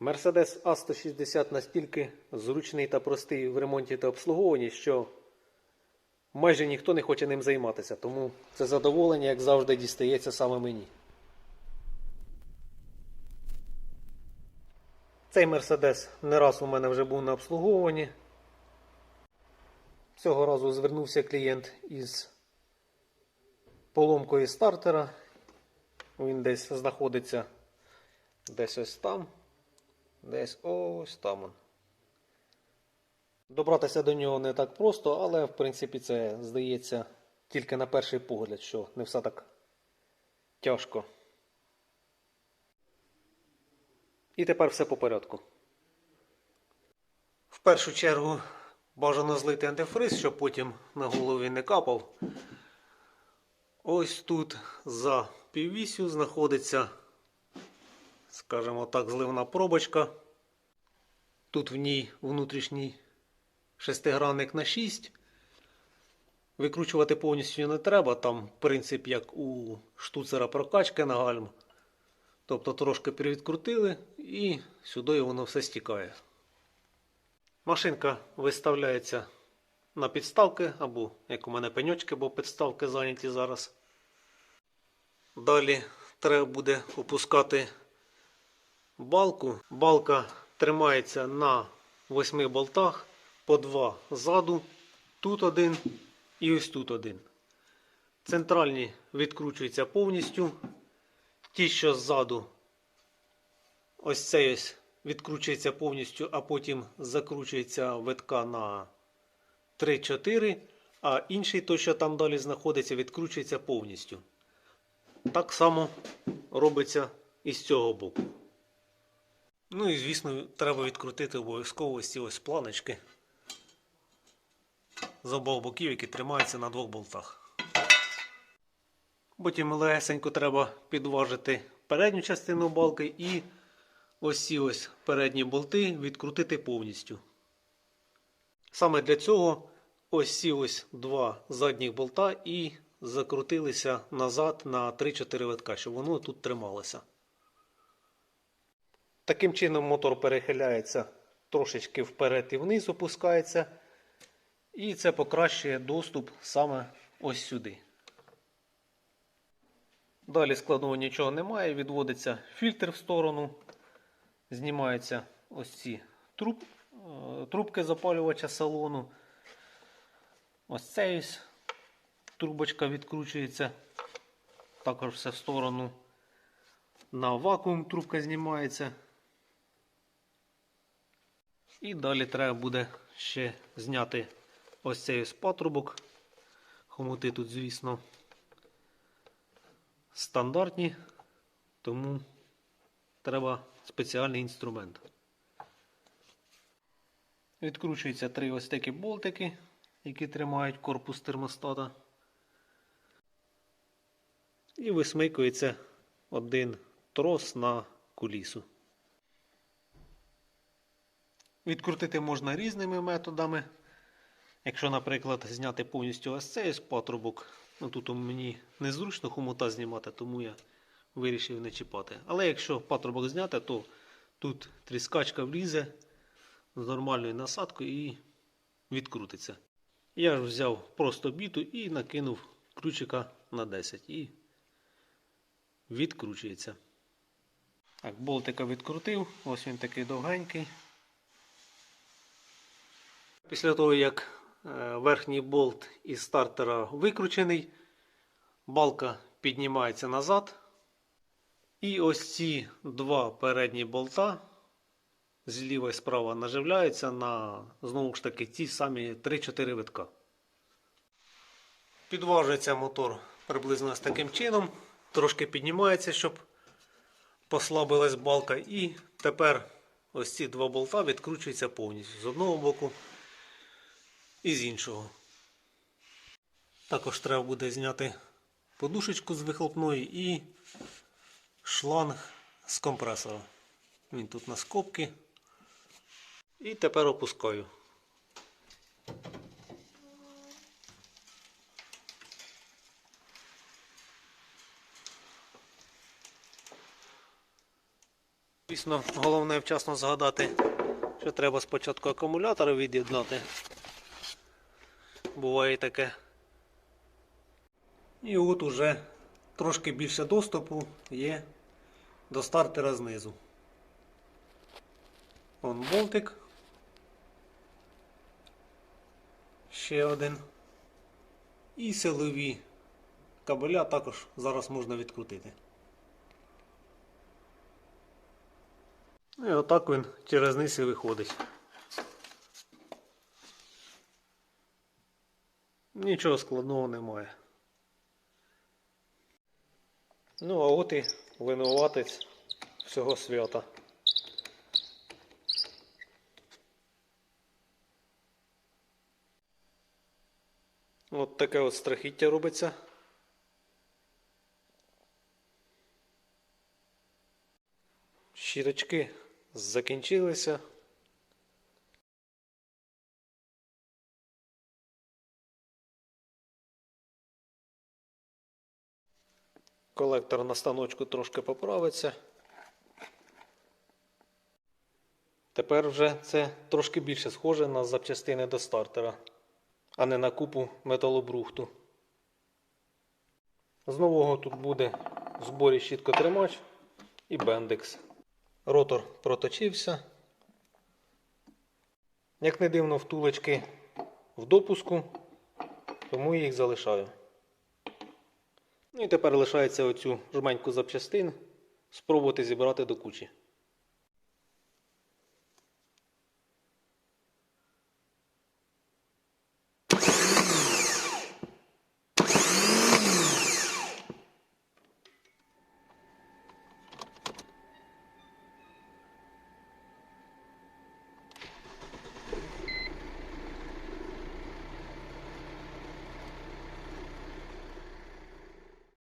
Mercedes A160 настільки зручний та простий в ремонті та обслуговуванні, що майже ніхто не хоче ним займатися, тому це задоволення, як завжди, дістається саме мені. Цей Mercedes не раз у мене вже був на обслуговуванні. Цього разу звернувся клієнт із поломкою стартера. Він десь знаходиться десь ось там. Десь ось там. он. Добратися до нього не так просто, але в принципі це здається тільки на перший погляд, що не все так тяжко. І тепер все по порядку. В першу чергу бажано злити антифриз, щоб потім на голові не капав. Ось тут за піввісю знаходиться, скажімо так, зливна пробочка. Тут в ній внутрішній шестигранник на 6. Викручувати повністю не треба. Там принцип як у штуцера прокачки на гальм. Тобто трошки перевідкрутили і сюди воно все стікає. Машинка виставляється на підставки, або як у мене пеньочки, бо підставки зайняті зараз. Далі треба буде опускати балку. Балка тримається на восьми болтах, по два ззаду, тут один і ось тут один. Центральні відкручуються повністю. Ті, що ззаду, ось цей ось відкручується повністю, а потім закручується витка на 3-4, а інший, той, що там далі знаходиться, відкручується повністю. Так само робиться і з цього боку. Ну і звісно, треба відкрутити обов'язково ці ось планочки з обох боків, які тримаються на двох болтах. Потім легесенько треба підважити передню частину балки і ось ці ось передні болти відкрутити повністю. Саме для цього ось ці ось два задніх болта і закрутилися назад на 3-4 витка, щоб воно тут трималося. Таким чином мотор перехиляється трошечки вперед і вниз опускається. І це покращує доступ саме ось сюди. Далі складного нічого немає, відводиться фільтр в сторону, знімаються ось ці труб, е, трубки запалювача салону. Ось цей ось трубочка відкручується. Також все в сторону. На вакуум трубка знімається. І далі треба буде ще зняти ось цей ось патрубок. Хомути тут, звісно, стандартні, тому треба спеціальний інструмент. Відкручуються три ось такі болтики, які тримають корпус термостата. І висмикується один трос на кулісу. Відкрутити можна різними методами. Якщо, наприклад, зняти повністю ось цей ось патрубок, ну тут мені незручно хомута знімати, тому я вирішив не чіпати. Але якщо патрубок зняти, то тут тріскачка влізе з нормальною насадкою і відкрутиться. Я ж взяв просто біту і накинув ключика на 10 і відкручується. Так, болтика відкрутив, ось він такий довгенький. Після того, як е, верхній болт із стартера викручений, балка піднімається назад. І ось ці два передні болта зліва і справа наживляються на знову ж таки ті самі 3-4 витка. Підважується мотор приблизно з таким чином. Трошки піднімається, щоб послабилась балка. І тепер ось ці два болта відкручуються повністю з одного боку і з іншого. Також треба буде зняти подушечку з вихлопної і шланг з компресора. Він тут на скобки. І тепер опускаю. Звісно, головне вчасно згадати, що треба спочатку акумулятор від'єднати. Буває таке. І от уже трошки більше доступу є до стартера знизу. Вон болтик. Ще один. І силові кабеля також зараз можна відкрутити. Ну і отак він через низ і виходить. Нічого складного немає. Ну, а от і винуватець всього свята. От таке от страхіття робиться. Щіточки закінчилися. Колектор на станочку трошки поправиться. Тепер вже це трошки більше схоже на запчастини до стартера, а не на купу металобрухту. З нового тут буде в зборі щіткотримач і бендекс. Ротор проточився. Як не дивно, втулочки в допуску, тому їх залишаю. Ну і тепер лишається оцю жменьку запчастин спробувати зібрати до кучі.